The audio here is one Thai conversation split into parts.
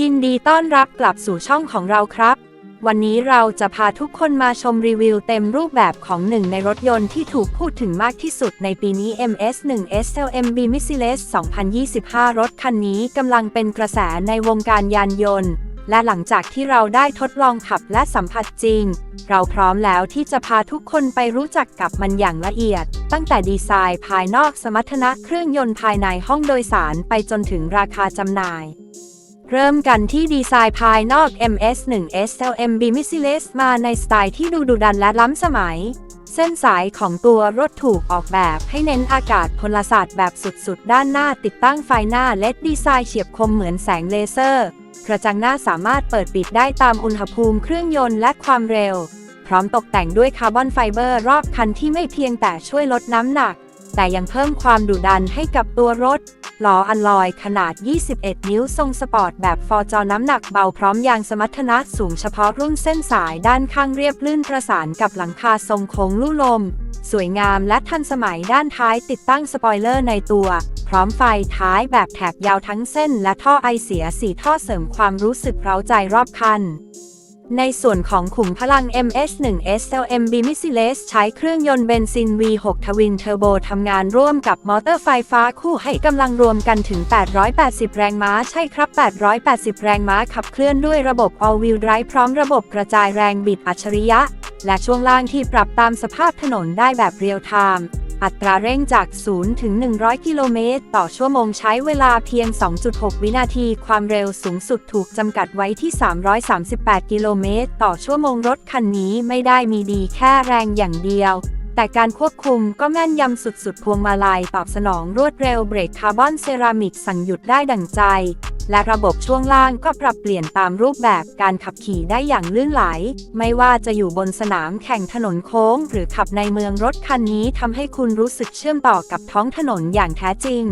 ยินดีต้อนรับกลับสู่ช่องของเราครับ วันนี้เราจะพาทุกคนมาชมรีวิวเต็มรูปแบบของหนึ่งในรถยนต์ที่ถูกพูดถึงมากที่สุดในปีนี้ MS1 SLMB m i s s i l e s 2025 รถคันนี้กำลังเป็นกระแสในวงการยานยนต์ และหลังจากที่เราได้ทดลองขับและสัมผัสจริง เราพร้อมแล้วที่จะพาทุกคนไปรู้จักกับมันอย่างละเอียด ตั้งแต่ดีไซน์ภายนอกสมรรถนะเครื่องยนต์ภายในห้องโดยสารไปจนถึงราคาจำหน่าย เริ่มกันที่ดีไซน์ภายนอก MS1 SLMB m i s s i l e s มาในสไตล์ที่ดูดุดันและล้ำสมัย เส้นสายของตัวรถถูกออกแบบให้เน้นอากาศพลศาสตร์แบบสุดๆ ด้านหน้าติดตั้งไฟหน้าเลดดีไซน์เฉียบคมเหมือนแสงเลเซอร์กระจังหน้าสามารถเปิดปิดได้ตามอุณหภูมิเครื่องยนต์และความเร็ว พร้อมตกแต่งด้วยคาร์บอนไฟเบอร์รอบคันที่ไม่เพียงแต่ช่วยลดน้ำหนัก แต่ยังเพิ่มความดุดันให้กับตัวรถ ล้ออัลลอยขนาด 21 นิ้วทรงสปอร์ตแบบฟอร์จอน้ำหนักเบาพร้อมยางสมรรถนะสูงเฉพาะรุ่นเส้นสายด้านข้างเรียบลื่นประสานกับหลังคาทรงโค้งลู่ลม สวยงามและทันสมัยด้านท้ายติดตั้งสปอยเลอร์ในตัว พร้อมไฟท้ายแบบแถบยาวทั้งเส้นและท่อไอเสียสีท่อเสริมความรู้สึกเร้าใจรอบคัน ในส่วนของขุมพลัง MS1 SLMB m i s s i l e s ใช้เครื่องยนต์เบนซิน V6 ทวินเทอร์โบทำงานร่วมกับมอเตอร์ไฟฟ้าคู่ให้กำลังรวมกันถึง 880 แรงม้า ใช่ครับ 880 แรงม้าขับเคลื่อนด้วยระบบ All Wheel Drive พร้อมระบบกระจายแรงบิดอัจฉริยะ และช่วงล่างที่ปรับตามสภาพถนนได้แบบเรียลไทม์ อัตราเร่งจาก 0 ถึง 100 กิโลเมตร ต่อชั่วโมงใช้เวลาเพียง 2.6 วินาที ความเร็วสูงสุดถูกจำกัดไว้ที่ 338 กิโลเมตร ต่อชั่วโมงรถคันนี้ไม่ได้มีดีแค่แรงอย่างเดียว แต่การควบคุมก็แม่นยำสุดๆ พวงมาลัยตอบสนองรวดเร็วเบรกคาร์บอนเซรามิกสั่งหยุดได้ดั่งใจ และระบบช่วงล่างก็ปรับเปลี่ยนตามรูปแบบการขับขี่ได้อย่างลื่นไหล ไม่ว่าจะอยู่บนสนามแข่งถนนโค้ง หรือขับในเมืองรถคันนี้ทำให้คุณรู้สึกเชื่อมต่อกับท้องถนนอย่างแท้จริง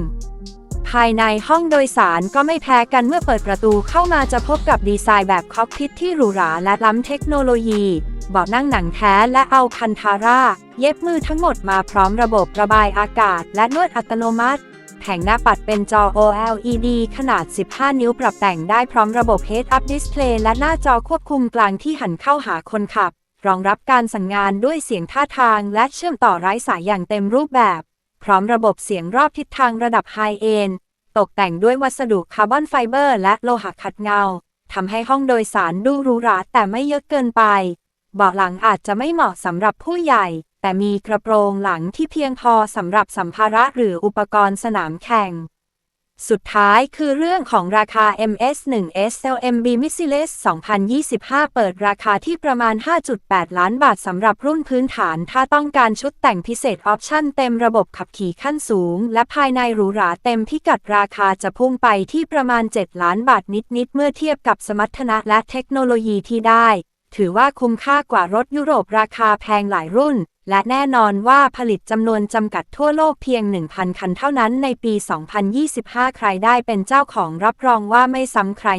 ภายในห้องโดยสารก็ไม่แพ้กันเมื่อเปิดประตูเข้ามาจะพบกับดีไซน์แบบคอกพิทที่หรูหราและล้ำเทคโนโลยีเบาะนั่งหนังแท้และเอาคันทาร่า เย็บมือทั้งหมดมาพร้อมระบบระบายอากาศ และนวดอัตโนมัติ แผงหน้าปัดเป็นจอ OLED ขนาด 15 นิ้วปรับแต่งได้พร้อมระบบ Head-Up Display และหน้าจอควบคุมกลางที่หันเข้าหาคนขับ รองรับการสั่งงานด้วยเสียงท่าทางและเชื่อมต่อไร้สายอย่างเต็มรูปแบบ พร้อมระบบเสียงรอบทิศทางระดับไฮเอนตกแต่งด้วยวัสดุคาร์บอนไฟเบอร์และโลหะขัดเงาทำให้ห้องโดยสารดูหรูหราแต่ไม่เยอะเกินไป เบาะหลังอาจจะไม่เหมาะสำหรับผู้ใหญ่ แต่มีกระโปรงหลังที่เพียงพอสำหรับสัมภาระหรืออุปกรณ์สนามแข่ง สุดท้ายคือเรื่องของราคา MS1 SLMB m i s s i l e s 2025 เปิดราคาที่ประมาณ 5.8 ล้านบาทสำหรับรุ่นพื้นฐาน ถ้าต้องการชุดแต่งพิเศษออปชั่นเต็มระบบขับขี่ขั้นสูง และภายในหรูหราเต็มพิกัดราคาจะพุ่งไปที่ประมาณ 7 ล้านบาทนิดๆ เมื่อเทียบกับสมรรถนะและเทคโนโลยีที่ได้ ถือว่าคุ้มค่ากว่ารถยุโรปราคาแพงหลายรุ่น และแน่นอนว่าผลิตจำนวนจำกัดทั่วโลกเพียง 1,000 คันเท่านั้นในปี 2025 ใครได้เป็นเจ้าของรับรองว่าไม่ซ้ำใคร